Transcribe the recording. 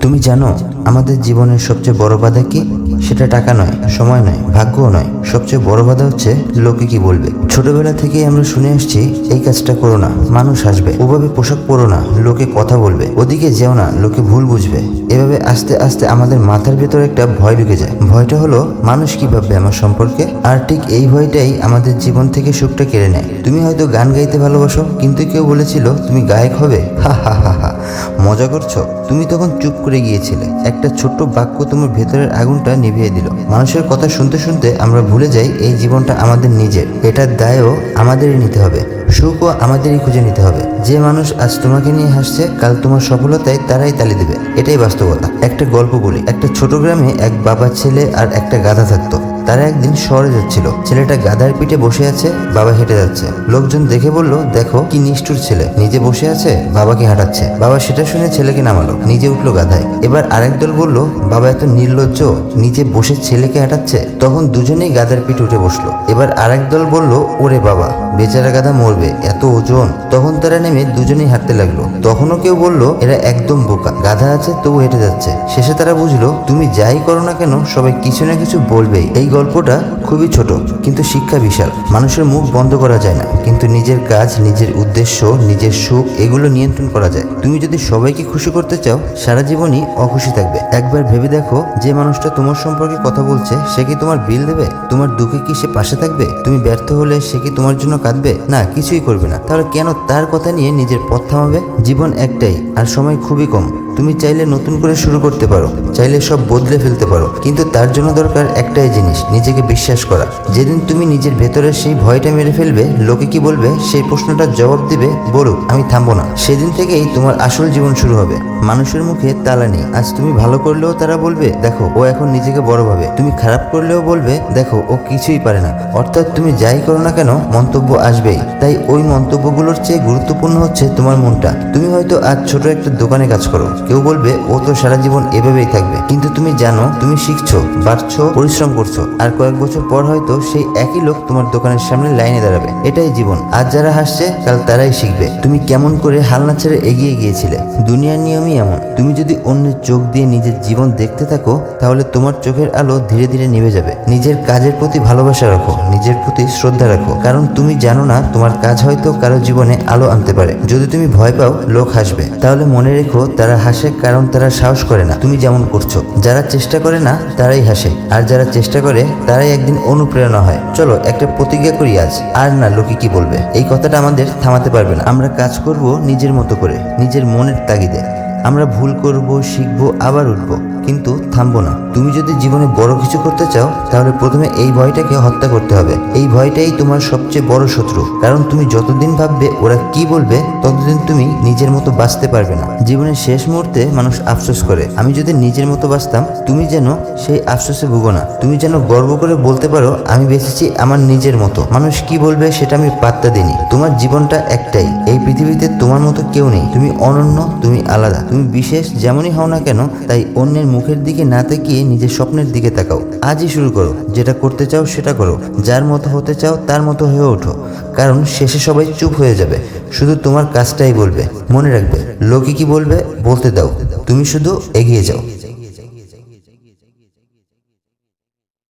তুমি জানো আমাদের জীবনের সবচেয়ে বড় বাধা কি? সেটা টাকা নয়, সময় নয়, ভাগ্যও নয়। সবচেয়ে বড় বাধা হচ্ছে, লোকে কি বলবে? ছোটবেলা থেকেই আমরা শুনে আসছি, এই কাজটা করো না, মানুষ আসবে। ওভাবে পোশাক পরো না, লোকে কথা বলবে। ওদিকে যেও না, লোকে ভুল বুঝবে। এভাবে আস্তে আস্তে আমাদের মাথার ভেতর একটা ভয় ঢুকে যায়। ভয়টা হলো, মানুষ কি ভাববে আমার সম্পর্কে? আর ঠিক এই ভয়টাই আমাদের জীবন থেকে সুখটা কেড়ে নেয়। তুমি হয়তো গান গাইতে ভালোবাসো, কিন্তু কেউ বলেছিল, তুমি গায়ক হবে? হা হা হা হা। মজা করছ? তুমি তখন চুপ করে গিয়েছিলে। একটা ছোট্ট বাক্য তোমার ভেতরের আগুনটা নিভিয়ে দিল। মানুষের কথা শুনতে শুনতে আমরা ভুলে যাই এই জীবনটা আমাদের নিজের। এটার দায়ও আমাদেরই নিতে হবে। সুখও আমাদেরই খুঁজে নিতে হবে। যে মানুষ আজ তোমাকে নিয়ে হাসছে, কাল তোমার সফলতায় তারাই তালি দেবে। এটাই বাস্তবতা। একটা গল্প বলি। একটা ছোট গ্রামে এক বাবা ছেলে আর একটা গাধা থাকতো। তারা একদিন শহরে যাচ্ছিল। ছেলেটা গাধার পিঠে বসে আছে, বাবা হেঁটে যাচ্ছে। লোকজন দেখে বলল, দেখো, কি নিষ্ঠুর ছেলে। নিজে বসে আছে, বাবাকে হাঁটাচ্ছে। বাবা সেটা শুনে ছেলেকে নামালো। নিজে উঠল গাধায়। এবার আরেক দল বলল, বাবা এত নির্লজ্জ, নিজে বসে ছেলেকে হাঁটাচ্ছে? তখন দুজনেই গাধার পিঠে উঠে বসল। এবার আরেক দল বলল, ওরে বাবা, বেচারা গাধা মরবে, এত ওজন। তখন তারা নেমে দুজনেই হাঁটতে লাগল। তখনও কেউ বলল, এরা একদম বোকা, গাধা আছে, তবু হেঁটে যাচ্ছে। শেষে তারা বুঝলো, তুমি যাই করো না কেন, সবাই কিছু না কিছু বলবেই। এই গল্পটা খুবই ছোট, কিন্তু শিক্ষা বিশাল। মানুষের মুখ বন্ধ করা যায় না, কিন্তু নিজের কাজ, নিজের উদ্দেশ্য, নিজের সুখ, এগুলো নিয়ন্ত্রণ করা যায়। তুমি যদি সবাইকে খুশি করতে চাও, সারা জীবনই অখুশি থাকবে। একবার ভেবে দেখো, যে মানুষটা তোমার সম্পর্কে কথা বলছে, সে কি তোমার বিল দেবে? তোমার দুঃখে কি সে পাশে থাকবে? তুমি ব্যর্থ হলে সে কি তোমার জন্য কাঁদবে? না, কিছুই করবে না। তাহলে কেন তার কথা নিয়ে নিজের পথ থামাবে? জীবন একটাই, আর সময় খুবই কম। তুমি চাইলে নতুন করে শুরু করতে পারো, চাইলে সব বদলে ফেলতে পারো। কিন্তু তার জন্য দরকার একটাই জিনিস, নিজেকে বিশ্বাস করা। যেদিন তুমি নিজের ভেতরের সেই ভয়টা মেরে ফেলবে, লোকে কি বলবে? সেই প্রশ্নটার জবাব দিবে বলুক আমি থামবো না। সেদিন থেকেই তোমার আসল জীবন শুরু হবে। মানুষের মুখে তালা নেই। আজ তুমি ভালো করলেও তারা বলবে, দেখো, ও এখন নিজেকে বড় ভাবে। তুমি খারাপ করলেও বলবে, দেখো, ও কিছুই পারে না। অর্থাৎ তুমি যাই করো না কেন, মন্তব্য আসবেই। তাই ওই মন্তব্যগুলোর চেয়ে গুরুত্বপূর্ণ হচ্ছে তোমার মনটা। তুমি হয়তো আজ ছোট একটা দোকানে কাজ করো। কেউ বলবে, ও তো সারা জীবন এভাবেই থাকবে। কিন্তু তুমি জানো, তুমি শিখছো, বাড়ছো, পরিশ্রম করছ। আর কয়েক বছর পর হয়তো সেই একই লোক তোমার দোকানের সামনে লাইনে দাঁড়াবে। এটাই জীবন। আজ যারা হাসছে, কাল তারাই শিখবে। তুমি কেমন করে হালনা ছেড়ে এগিয়ে গিয়েছিলে? দুনিয়ার নিয়মই এমন। তুমি যদি অন্যের চোখ দিয়ে নিজের জীবন দেখতে থাকো, তাহলে তোমার চোখের আলো ধীরে ধীরে নিভে যাবে। নিজের কাজের প্রতি ভালোবাসা রাখো, নিজের প্রতি শ্রদ্ধা রাখো। কারণ তুমি জানো না, তোমার কাজ হয়তো কারও জীবনে আলো আনতে পারে। যদি তুমি ভয় পাও, লোক হাসবে। তাহলে মনে রেখো, তারা হাসে কারণ তারা সাহস করে না। তুমি যেমন করছ। যারা চেষ্টা করে না, তারাই হাসে। আর যারা চেষ্টা করে, তারাই একদিন অনুপ্রেরণা হয়। চলো, একটা প্রতিজ্ঞা করি আজ। আর না, লোকে কি বলবে? এই কথাটা আমাদের থামাতে পারবে না। আমরা কাজ করব নিজের মতো করে, নিজের মনের তাগিদে। আমরা ভুল করব, শিখব, আবার উঠবো। কিন্তু থামবো না। তুমি যদি জীবনে বড় কিছু করতে চাও, তাহলে প্রথমে এই ভয়টাকে হত্যা করতে হবে। এই ভয়টাই তোমার সবচেয়ে বড় শত্রু। কারণ তুমি যতদিন ভাববে ওরা কি বলবে, ততদিন তুমি নিজের মতো বাঁচতে পারবে না। জীবনের শেষ মুহূর্তে মানুষ আফসোস করে। আমি যদি নিজের মতো বাঁচতাম, তুমি যেন সেই আফসোসে ভুগো না। তুমি যেন গর্ব করে বলতে পারো, আমি বেঁচেছি আমার নিজের মতো। মানুষ কি বলবে, সেটা আমি পাত্তা দিইনি। তোমার জীবনটা একটাই। এই পৃথিবীতে তোমার মতো কেউ নেই। তুমি অনন্য, তুমি আলাদা। তুমি বিশেষ যেমনই হও না কেন, তাই অন্যের মুখের দিকে না তাকিয়ে নিজের স্বপ্নের দিকে তাকাও। আজই শুরু করো। যেটা করতে চাও সেটা করো। যার মতো হতে চাও তার মতো হয়ে ওঠো। কারণ শেষে সবাই চুপ হয়ে যাবে। শুধু তোমার কাজটাই বলবে। মনে রাখবে, লোকে কি বলবে বলতে দাও। তুমি শুধু এগিয়ে যাও।